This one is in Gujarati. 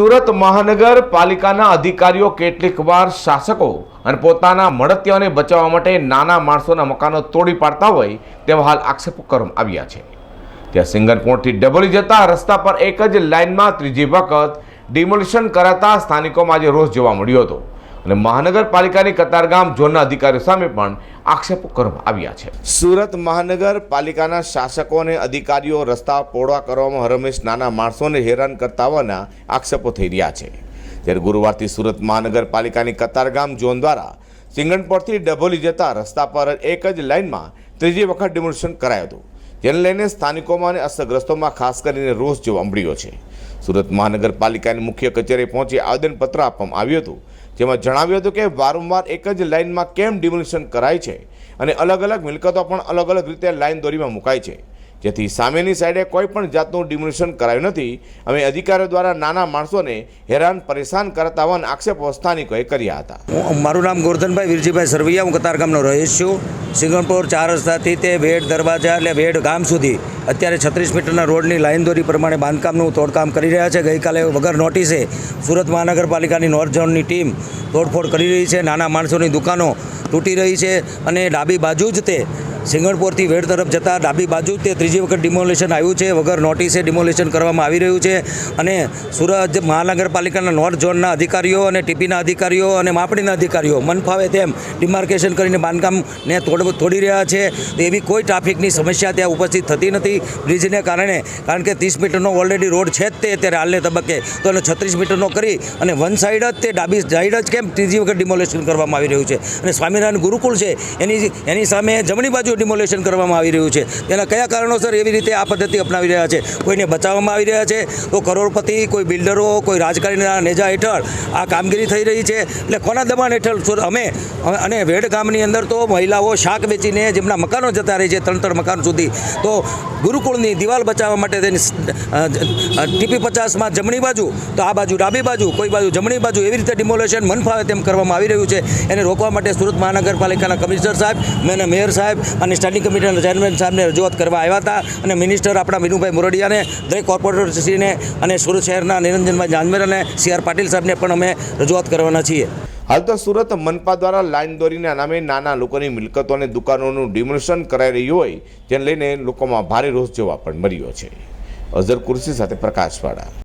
સુરત મહાનગરપાલિકાના અધિકારીઓ કેટલીક વાર શાસકો અને પોતાના મળતિયાઓને બચાવવા માટે નાના માણસોના મકાનો તોડી પાડતા હોય તેવા હાલ આક્ષેપો કરવામાં આવ્યા છે. ત્યાં સિંગનપોર્ટથી ડબોલી જતા રસ્તા પર એક જ લાઇનમાં ત્રીજી વખત ડિમોલિશન કરાતા સ્થાનિકોમાં આજે રોષ જોવા મળ્યો હતો. અને મહાનગરપાલિકાની કતારગામ ઝોનના અધિકારીઓ સામે પણ આક્ષેપો કરવામાં આવ્યા છે. સુરત મહાનગરપાલિકાના શાસકો અને અધિકારીઓ રસ્તા પહોળા કરવામાં હરમેશ નાના માણસોને હેરાન કરતા હોવાના આક્ષેપો થઈ રહ્યા છે. ત્યારે ગુરુવારથી સુરત મહાનગરપાલિકાની કતારગામ ઝોન દ્વારા સિંગણપોરથી ડભોલી જતા રસ્તા પર એક જ લાઇનમાં ત્રીજી વખત ડિમોલિશન કરાયું હતું. જેને લઈને સ્થાનિકોમાં અને અસરગ્રસ્તોમાં ખાસ કરીને રોષ જોવા મળ્યો છે. સુરત મહાનગરપાલિકાની મુખ્ય કચેરીએ પહોંચી આવેદનપત્ર આપવામાં આવ્યું હતું. જેમાં જણાવ્યું હતું કે વારંવાર એક જ લાઇનમાં કેમ ડિમોલિશન કરાય છે અને અલગ અલગ મિલકતો પણ અલગ અલગ રીતે લાઇન દોરીમાં મુકાય છે. જેથી સામેની સાઈડે કોઈ પણ જાતનું ડિમોલિશન કરાયું નથી. અમે અધિકારીઓ દ્વારા નાના માણસોને હેરાન, પરેશાન કરતા હોવાના આક્ષેપો સ્થાનિકોએ કર્યા હતા. મારું નામ ગોરધનભાઈ વીરજીભાઈ સરવૈયા, હું કતારગામનો રહીશ છું. સિંગણપુર ચાર રસ્તાથી તે વેડ દરવાજા એટલે વેડ ગામ સુધી અત્યારે છત્રીસ મીટરના રોડની લાઇન દોરી પ્રમાણે બાંધકામનું તોડકામ કરી રહ્યા છે. ગઈકાલે વગર નોટિસે સુરત મહાનગરપાલિકાની નોર્થ ઝોનની ટીમ તોડફોડ કરી રહી છે. નાના માણસોની દુકાનો તૂટી રહી છે અને ડાબી બાજુ જ તે સિંગણપોરથી વેડ તરફ જતાં ડાબી બાજુ તે ત્રીજી વખત ડિમોલેશન આવ્યું છે. વગર નોટિસે ડિમોલેશન કરવામાં આવી રહ્યું છે અને સુરત મહાનગરપાલિકાના નોર્થ ઝોનના અધિકારીઓ અને ટીપીના અધિકારીઓ અને માપણીના અધિકારીઓ મન ફાવે તેમ ડિમાર્કેશન કરીને બાંધકામને તોડ તોડી રહ્યા છે. એવી કોઈ ટ્રાફિકની સમસ્યા ત્યાં ઉપસ્થિત થતી નથી. બ્રિજને કારણે કારણ કે ત્રીસ મીટરનો ઓલરેડી રોડ છે જ તે અત્યારે હાલને તબક્કે. તો એને છત્રીસ મીટરનો કરી અને વન સાઈડ જ તે ડાબી સાઈડ જ કેમ ત્રીજી વખત ડિમોલેશન કરવામાં આવી રહ્યું છે? અને સ્વામિનારાયણ ગુરુકુળ છે. એની એની સામે જમણી બાજુ ડિમોલેશન કરવામાં આવી રહ્યું છે. તેના કયા કારણોસર એવી રીતે આ પદ્ધતિ અપનાવી રહ્યા છે? કોઈને બચાવવામાં આવી રહ્યા છે? તો કરોડપતિ, કોઈ બિલ્ડરો, કોઈ રાજકારણીના નેજા હેઠળ આ કામગીરી થઈ રહી છે. એટલે કોના દબાણ હેઠળ અમે, અને વેડ ગામની અંદર તો મહિલાઓ શાક વેચીને જેમના મકાનો જતા રહે છે ત્રણ ત્રણ મકાન સુધી. તો ગુરુકુળની દિવાલ બચાવવા માટે તેની ટીપી પચાસમાં જમણી બાજુ, તો આ બાજુ ડાબી બાજુ, કોઈ બાજુ જમણી બાજુ એવી રીતે ડિમોલેશન મન ફાવે તેમ કરવામાં આવી રહ્યું છે. એને રોકવા માટે સુરત મહાનગરપાલિકાના કમિશનર સાહેબ, મેં મેયર સાહેબ અને સ્ટેન્ડિંગ કમિટીના ચેરમેન સાહેબને રજૂઆત કરવા આવ્યા હતા. અને મિનિસ્ટર આપણા વિનુભાઈ મોરડિયાને, દરેક કોર્પોરેટરશ્રીને અને સુરત શહેરના નિરંજનભાઈ જાંજમેર અને સી પાટીલ સાહેબને પણ અમે રજૂઆત કરવાના છીએ. હાલ તો સુરત મનપા દ્વારા લાઇન દોરીના નામે નાના લોકોની મિલકતો અને દુકાનોનું ડિમોલિશન કરાઈ રહ્યું હોય, જેને લઈને લોકોમાં ભારે રોષ જોવા પણ મળ્યો છે. અઝર કુર્સી સાથે પ્રકાશવાળા.